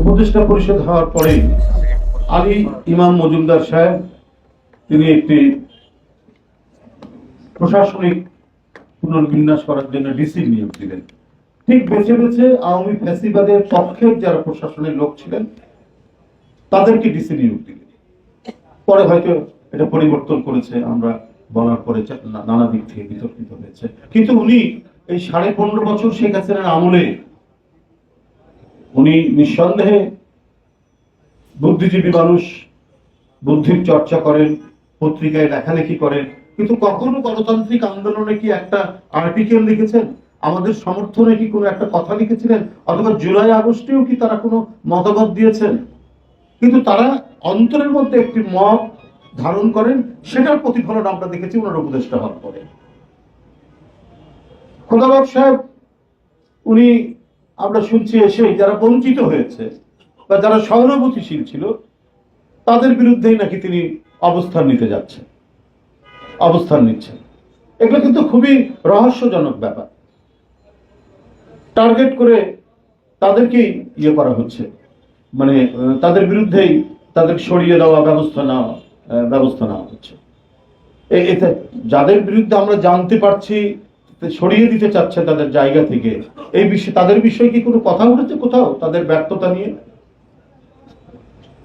উপদেষ্টা পরিষদ হওয়ার পরে আলী ইমাম মজুমদার সাহেব, তিনি একটি প্রশাসনিক পুনর্বিন্যাস করার জন্য ডিসি নিয়োগ দিলেন। ঠিক বেছে বেছে আওয়ামী ফ্যাসিবাদের পক্ষের যারা প্রশাসনের লোক ছিলেন, তাদেরকে ডিসি নিয়োগ দিলেন। পরে হয়তো এটা পরিবর্তন করেছে, আমরা বলার পরে নানা দিক থেকে বিতর্কিত হয়েছে। কিন্তু উনি এই সাড়ে পনেরো বছর শেখ হাসিনার আমলে উনি নিঃসন্দেহে বুদ্ধিজীবী মানুষ, বুদ্ধির চর্চা করেন, পত্রিকায় লেখালেখি করেন। কিন্তু কখনো গণতান্ত্রিক আন্দোলনে কি একটা আর্টিকেল লিখেছেন? আমাদের সমর্থনে কি কোনো একটা কথা লিখেছিলেন? অথবা জুলাই আগস্টেও কি তারা কোনো মতামত দিয়েছেন? কিন্তু তারা অন্তরের মধ্যে একটি মত ধারণ করেন, সেটার প্রতিফলন আমরা দেখেছি ওনার উপদেষ্টা হওয়ার পরে। খোদাবাব সাহেব, উনি আমরা শুনছি এসে যারা বঞ্চিত হয়েছে বা যারা সহানুভূতিশীল ছিল, তাদের বিরুদ্ধেই নাকি তিনি অবস্থান নিতে যাচ্ছেন, অবস্থান নিচ্ছেন। এগুলো কিন্তু খুবই রহস্যজনক ব্যাপার। টার্গেট করে তাদেরকেই ইয়ে করা হচ্ছে। মানে তাদের বিরুদ্ধেই তাদের সরিয়ে দেওয়া ব্যবস্থা নেওয়া ব্যবস্থা নেওয়া হচ্ছে। এতে যাদের বিরুদ্ধে আমরা জানতে পারছি সরিয়ে দিতে চাচ্ছে তাদের জায়গা থেকে। এই বিষয়ে তাদের বিষয়ে কি কোনো কথা উঠেছে কোথাও? তাদের ব্যর্থতা নিয়ে?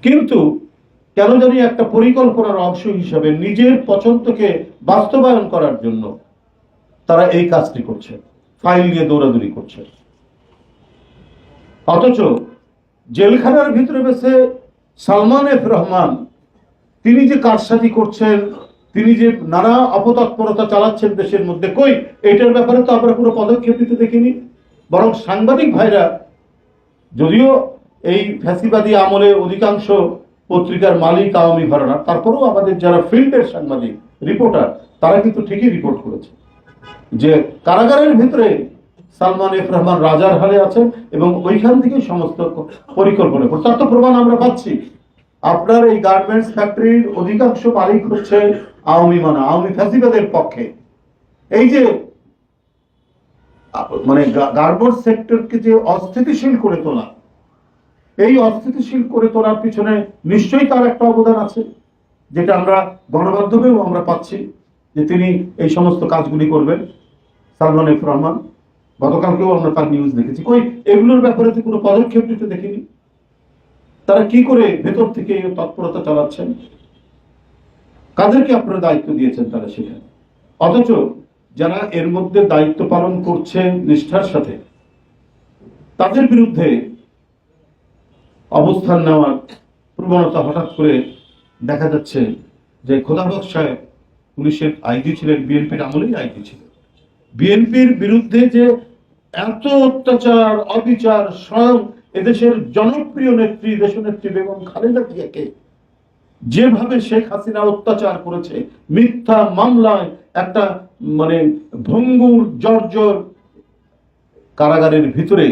কিন্তু কেন জানি একটা পরিকল্পনার অংশ হিসাবে নিজের পছন্দকে বাস্তবায়ন করার জন্য তারা এই কাজটি করছে। ফাইল নিয়ে দৌড়াদৌড়ি করছে। অথচ জেলখানার ভিতরে বেসে সালমান এফ রহমান, তিনি যে কারসাজি করছেন তিনি যে নানা অপতৎপরতা চালাচ্ছেন দেশের মধ্যে, কই? এটার ব্যাপারে তো আমরা কোনো পদক্ষেপ নিতে দেখিনি। বরং সাংবাদিক ভাইরা, যদিও এই ফ্যাসিবাদী আমলে অধিকাংশ পত্রিকার মালিক আওয়ামী ঘরানা, তারপরেও আমাদের যারা ফিল্ডের সাংবাদিক, রিপোর্টার, তারা কিন্তু ঠিকই রিপোর্ট করেছে যে কারাগারের ভিতরে সালমান এফ রহমান রাজার হালে আছেন এবং ওইখান থেকে সমস্ত পরিকল্পনা করে তার তো প্রমাণ আমরা পাচ্ছি। আপনার এই গার্মেন্টস ফ্যাক্টরির অধিকাংশ মালিক হচ্ছে আওয়ামী মানা আওয়ামী ফ্যাসিবাদের পক্ষে। এই যে মানে গার্মেন্টস সেক্টরকে যে অস্থিতিশীল করে তোলা, এই অস্থিতিশীল করে তোলার পিছনে নিশ্চয়ই তার একটা অবদান আছে, যেটা আমরা গণমাধ্যমেও আমরা পাচ্ছি, যে তিনি এই সমস্ত কাজগুলি করবেন। সালমান এফ রহমান, গতকালকেও আমরা তার নিউজ দেখেছি। কই, এগুলোর ব্যাপারে তো কোনো পদক্ষেপ নিতে দেখিনি। তারা কি করে ভেতর থেকে তৎপরতা চালাচ্ছেন? কাদেরকে আপনারা দায়িত্ব দিয়েছেন তারা সেখানে অথচ যারা এর মধ্যে দায়িত্ব পালন করছেন নিষ্ঠার সাথে, তাদের বিরুদ্ধে অবস্থান নেওয়ার প্রবণতা হঠাৎ করে দেখা যাচ্ছে যে খোদাবক সাহেব পুলিশের আইজি ছিলেন, বিএনপির আমলেই আইজি ছিলেন। বিএনপির বিরুদ্ধে যে এত অত্যাচার, অবিচার, স্বয়ং এদেশের জনপ্রিয় নেত্রী, দেশনেত্রী বেগম খালেদা জিয়াকে যেভাবে শেখ হাসিনা অত্যাচার করেছে, মিথ্যা মামলায় একটা মানে ভঙ্গুর, জর্জর কারাগারের ভিতরে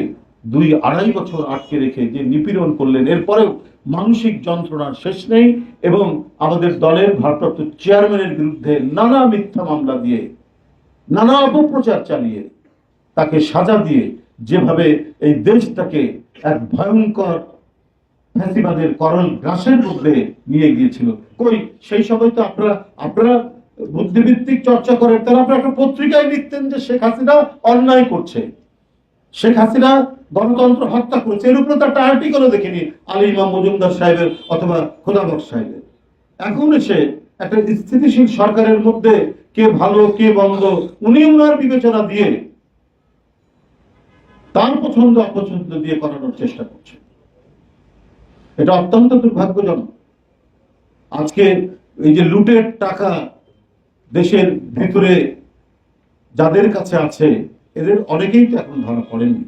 দুই আড়াই বছর আটকে রেখে যে নিপীড়ন করলেন, এরপরেও মানসিক যন্ত্রণার শেষ নেই এবং আমাদের দলের ভারপ্রাপ্ত চেয়ারম্যানের বিরুদ্ধে নানা মিথ্যা মামলা দিয়ে, নানা অপপ্রচার চালিয়ে তাকে সাজা দিয়ে যেভাবে এই দেশটাকে এক ভয়ঙ্কর ফ্যাসিবাদের করল গ্রাসের মধ্যে নিয়ে গিয়েছিল। কই, সেই সময় তো আপনারা আপনারা বুদ্ধিভিত্তিক চর্চা করেন, তারা আপনারা একটা পত্রিকায় লিখতেন যে শেখ হাসিনা অন্যায় করছে। শেখ হাসিনা গণতন্ত্র হত্যা করেছে, এর উপরে তো একটা আর্টিকেলও দেখিনি, আলী ইমাম মজুমদার সাহেবের অথবা খোদাবক সাহেবের। এখন এসে একটা স্থিতিশীল সরকারের মধ্যে কে ভালো, কে বন্ধ উনি উনার বিবেচনা দিয়ে তার পছন্দ অপছন্দ দিয়ে করানোর চেষ্টা করছে। এটা অত্যন্ত দুর্ভাগ্যজনক। আজকে এই যে লুটের টাকা দেশের ভিতরে যাদের কাছে আছে, এদের অনেকেই তো এখন ধরা পড়েননি